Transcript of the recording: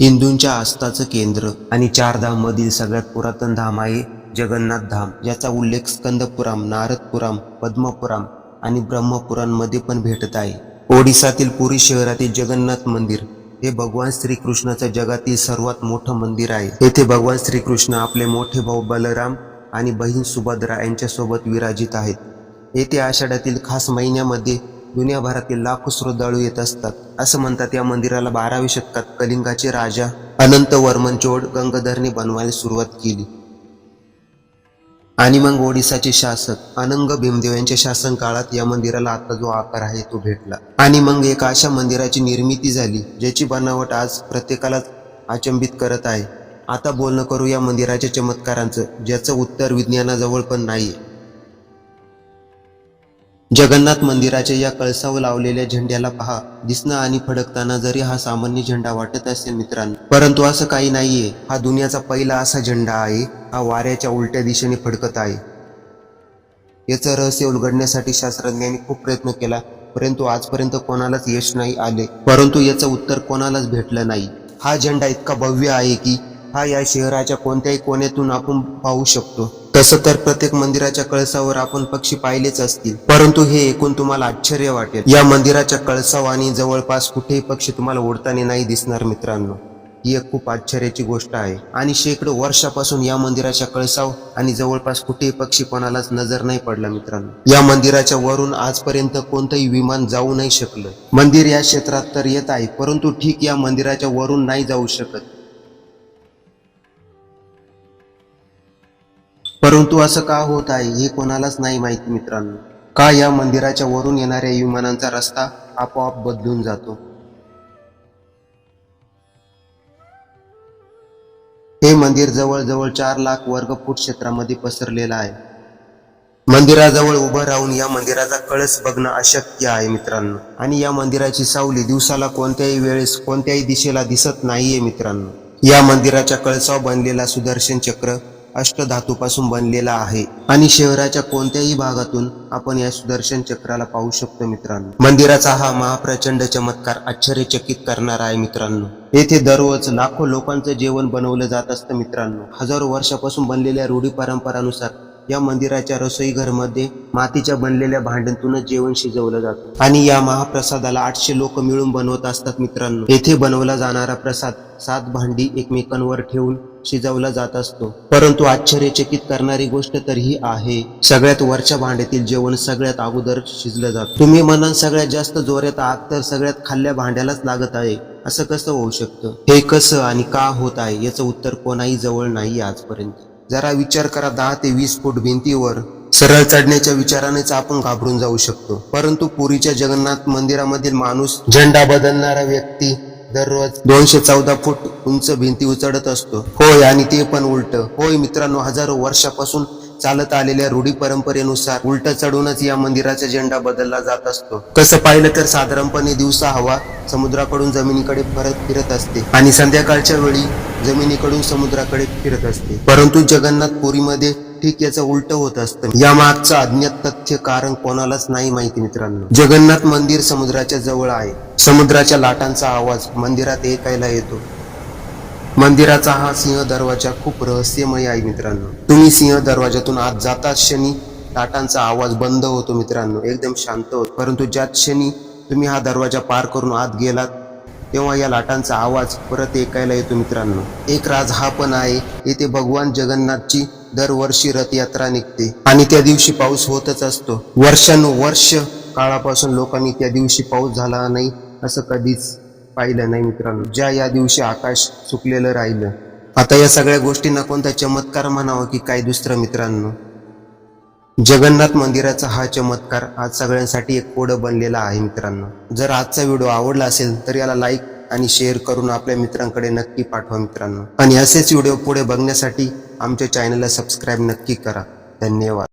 हिंदूंच्या आस्थाचं केंद्र आणि चार धाम मधील सगळ्यात पुरातन धाम आहे जगन्नाथ धाम ज्याचा उल्लेख स्कंदपुराम नारदपुराम पद्मपुराम आणि ब्रह्मपुरांमध्ये पण भेटत आहे. ओडिसातील पुरी शहरातील जगन्नाथ मंदिर हे भगवान श्रीकृष्णाचं जगातील सर्वात मोठं मंदिर आहे. येथे भगवान श्रीकृष्ण आपले मोठे भाऊ बलराम आणि बहीण सुभद्रा यांच्यासोबत विराजित आहेत. येथे आषाढातील खास महिन्यामध्ये दुनियाभरातील लाखो श्रद्धाळू येत असतात. असं म्हणतात या मंदिराला बाराव्या शतकात कलिंगाचे राजा अनंत वर्मन चोड गंगाधरने बनवायला सुरुवात केली. आणि मग ओडिसाचे शासक अनंग भीमदेव यांच्या शासन काळात या मंदिराला आता जो आकार आहे तो भेटला. आणि मग एक अशा मंदिराची निर्मिती झाली ज्याची बनावट आज प्रत्येकाला अचंबित करत आहे. आता बोलणं करू या मंदिराच्या चमत्कारांचं ज्याचं उत्तर विज्ञानाजवळ पण नाही जगन्नाथ मंदिराच्या या कळसावर लावलेल्या झेंड्याला पहा. दिसणं आणि फडकताना जरी हा सामान्य झेंडा वाटत असेल मित्रांनो परंतु असं काही नाहीये. हा दुनियाचा पहिला असा झेंडा आहे. हा वाऱ्याच्या उलट्या दिशेने फडकत आहे. याचं रहस्य उलगडण्यासाठी शास्त्रज्ञांनी खूप प्रयत्न केला परंतु आजपर्यंत कोणालाच यश नाही आले. परंतु याचं उत्तर कोणालाच भेटलं नाही. हा झेंडा इतका भव्य आहे की हा या शहराच्या कोणत्याही कोण्यातून आपण पाहू शकतो. तसं तर प्रत्येक मंदिराच्या कळसावर आपण पक्षी पाहिलेच असतील. परंतु हे ऐकून तुम्हाला आश्चर्य वाटेल. या मंदिराच्या कळसाव आणि जवळपास कुठेही पक्षी तुम्हाला ओढताना नाही दिसणार मित्रांनो. ही एक खूप आश्चर्याची गोष्ट आहे. आणि शेकडो वर्षापासून या मंदिराच्या कळसाव आणि जवळपास कुठेही पक्षी कोणालाच नजर नाही पडला मित्रांनो. या मंदिराच्या वरून आजपर्यंत कोणतंही विमान जाऊ नाही शकलं. मंदिर या क्षेत्रात तर येत आहे परंतु ठीक या मंदिराच्या वरून नाही जाऊ शकत. परंतु असं का होत आहे हे कोणालाच नाही माहिती मित्रांनो. का या मंदिराच्या वरून येणाऱ्या विमानांचा रस्ता आपोआप बदलून जातो? हे मंदिर जवळजवळ चार लाख वर्ग फूट क्षेत्रामध्ये पसरलेलं आहे. मंदिराजवळ उभं राहून या मंदिराचा कळस बघणं अशक्य आहे मित्रांनो. आणि या मंदिराची सावली दिवसाला कोणत्याही वेळेस कोणत्याही दिशेला दिसत नाहीये मित्रांनो. या मंदिराच्या कळसावर बनलेला सुदर्शन चक्र अष्टधातूपासून बनलेला आहे. आणि शहराच्या कोणत्याही भागातून आपण या सुदर्शन चक्राला पाहू शकतो मित्रांनो. मंदिराचा हा महाप्रचंड चमत्कार आश्चर्यचकित करणारा आहे मित्रांनो. येथे दररोज लाखो लोकांचं जेवण बनवलं जात असतं मित्रांनो. हजारो वर्षापासून बनलेल्या रूढी परंपरानुसार या मंदिराच्या रसोई घरमध्ये मातीच्या बनलेल्या भांड्यांतूनच जेवण शिजवलं जातं. आणि या महाप्रसादाला आठशे लोक मिळून बनवत असतात मित्रांनो. येथे बनवला जाणारा प्रसाद सात भांडी एकमेकांवर ठेवून शिजवला जात असतो. परंतु आश्चर्यचकित करणारी गोष्ट तर ही आहे. सगळ्यात वरच्या भांड्यातील जेवण सगळ्यात अगोदर शिजलं जातं. तुम्ही म्हणाल सगळ्यात जास्त जोरात आग तर सगळ्यात खाल्ल्या भांड्यालाच लागत आहे. असं कसं होऊ शकतं? हे कसं आणि का होत आहे याचं उत्तर कोणाही जवळ नाही आजपर्यंत. जरा विचार करा दहा ते वीस फूट भिंतीवर सरळ चढण्याच्या विचारानेच आपण घाबरून जाऊ शकतो. परंतु पुरीच्या जगन्नाथ मंदिरामधील माणूस झेंडा बदलणारा व्यक्ती दररोज दोनशे चौदा फूट उंच भिंती उचडत असतो. होय आणि ते पण उलट. होय मित्रांनो हजारो वर्षापासून चालत आलेल्या रूढी परंपरेनुसार उलट चढूनच या मंदिराचा झेंडा बदलला जात असतो. कसं पाहिलं तर साधारणपणे दिवसा हवा समुद्राकडून जमिनीकडे परत फिरत असते आणि संध्याकाळच्या वेळी जमिनीकडून समुद्राकडे फिरत असते. परंतु जगन्नाथ पुरीमध्ये ठीक याचं उलट होत असतं. या मागचं अज्ञात तथ्य कारण कोणालाच नाही माहिती मित्रांनो. जगन्नाथ मंदिर समुद्राच्या जवळ आहे. समुद्राच्या लाटांचा आवाज मंदिरात ऐकायला येतो. मंदिराचा हा सिंह दरवाजा खूप रहस्यमय आहे मित्रांनो. तुम्ही सिंह दरवाजातून आत जाता क्षणी लाटांचा आवाज बंद होतो मित्रांनो. एकदम शांत होतो. परंतु ज्या क्षणी तुम्ही हा दरवाजा पार करून आत गेलात तेव्हा या लाटांचा आवाज परत ऐकायला येतो मित्रांनो. एक राज हा पण आहे येथे भगवान जगन्नाथची दरवर्षी रथयात्रा निघते. आणि त्या दिवशी पाऊस होतच असतो. वर्षानुवर्ष काळापासून लोकांनी त्या दिवशी पाऊस झाला नाही असं कधीच पाहिलं नाही मित्रांनो. ज्या या दिवशी आकाश सुकलेलं राहिलं. आता या सगळ्या गोष्टींना कोणता चमत्कार म्हणावं की काय दुसरं मित्रांनो? जगन्नाथ मंदिराचा हा चमत्कार आज सगळ्यांसाठी एक कोड बनलेला आहे मित्रांनो. जर आजचा व्हिडिओ आवडला असेल तर याला लाईक आणि शेअर करून आपल्या मित्रांकडे नक्की पाठवा मित्रांनो. आणि असेच व्हिडिओ पुढे बघण्यासाठी आमच्या चॅनलला सबस्क्राईब नक्की करा. धन्यवाद.